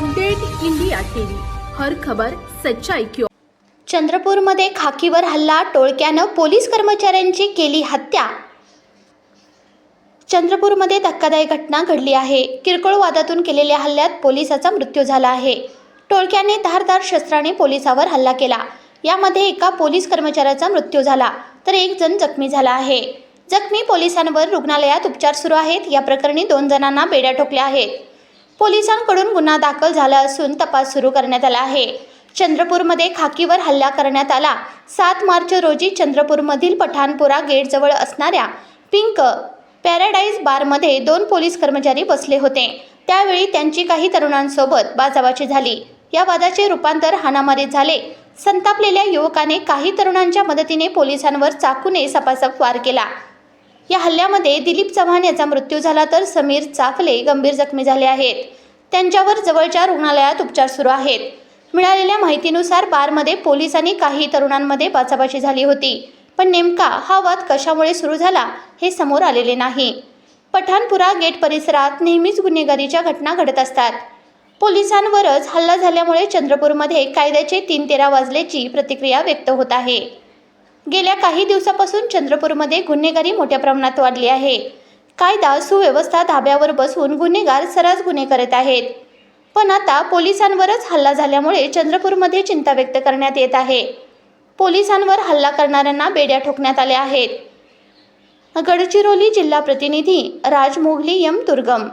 Update India TV. हर खबर सच्चाई क्यों. चंद्रपूरमध्ये खाकीवर हल्ला टोळक्यानं पोलीस कर्मचाऱ्यांची केली हत्या. चंद्रपूरमध्ये धक्कादायक घटना घडली आहे. किरकोळ वादातून केलेल्या हल्ल्यात पोलिसाचा मृत्यू झाला आहे. टोळक्याने धारदार शस्त्राने पोलिसावर हल्ला केला. यामध्ये एका पोलीस कर्मचाऱ्याचा मृत्यू झाला. तर एक जण जखमी झाला आहे. जखमी पोलिसांवर रुग्णालयात उपचार सुरू आहेत. या प्रकरणी दोन जणांना बेड्या ठोकल्या आहेत. पोलिसांकडून गुन्हा दाखल झाला असून तपास सुरू करण्यात आला आहे. चंद्रपूरमध्ये खाकीवर हल्ला करण्यात आला. सात मार्च रोजी चंद्रपूरमधील पठाणपुरा गेटजवळ असणाऱ्या पिंक पॅराडाईज बारमध्ये दोन पोलीस कर्मचारी बसले होते. त्यावेळी त्यांची काही तरुणांसोबत बाजाबाची झाली. या वादाचे रूपांतर हाणामारीत झाले. संतापलेल्या युवकाने काही तरुणांच्या मदतीने पोलिसांवर चाकूने सपासप वार केला. या हल्ल्यामध्ये दिलीप चव्हाण याचा मृत्यू झाला तर समीर चाफले गंभीर जखमी झाले आहेत. त्यांच्यावर जवळच्या रुग्णालयात उपचार सुरू आहेत. मिळालेल्या माहितीनुसार बारमध्ये पोलीस आणि काही तरुणांमध्ये बाचाबाची झाली होती. पण नेमका हा वाद कशामुळे सुरू झाला हे समोर आलेले नाही. पठाणपुरा गेट परिसरात नेहमीच गुन्हेगारीच्या घटना घडत असतात. पोलिसांवरच हल्ला झाल्यामुळे चंद्रपूरमध्ये कायद्याचे तीन तेरा वाजल्याची प्रतिक्रिया व्यक्त होत आहे. गेल्या काही दिवसापासून चंद्रपूरमध्ये गुन्हेगारी मोठ्या प्रमाणात वाढली आहे. कायदा सुव्यवस्था धाब्यावर बसून गुन्हेगार सर्रास गुन्हे करत आहेत. पण आता पोलिसांवरच हल्ला झाल्यामुळे चंद्रपूरमध्ये चिंता व्यक्त करण्यात येत आहे. पोलिसांवर हल्ला करणाऱ्यांना बेड्या ठोकण्यात आल्या आहेत. गडचिरोली जिल्हा प्रतिनिधी राज मोगली यम दुर्गम.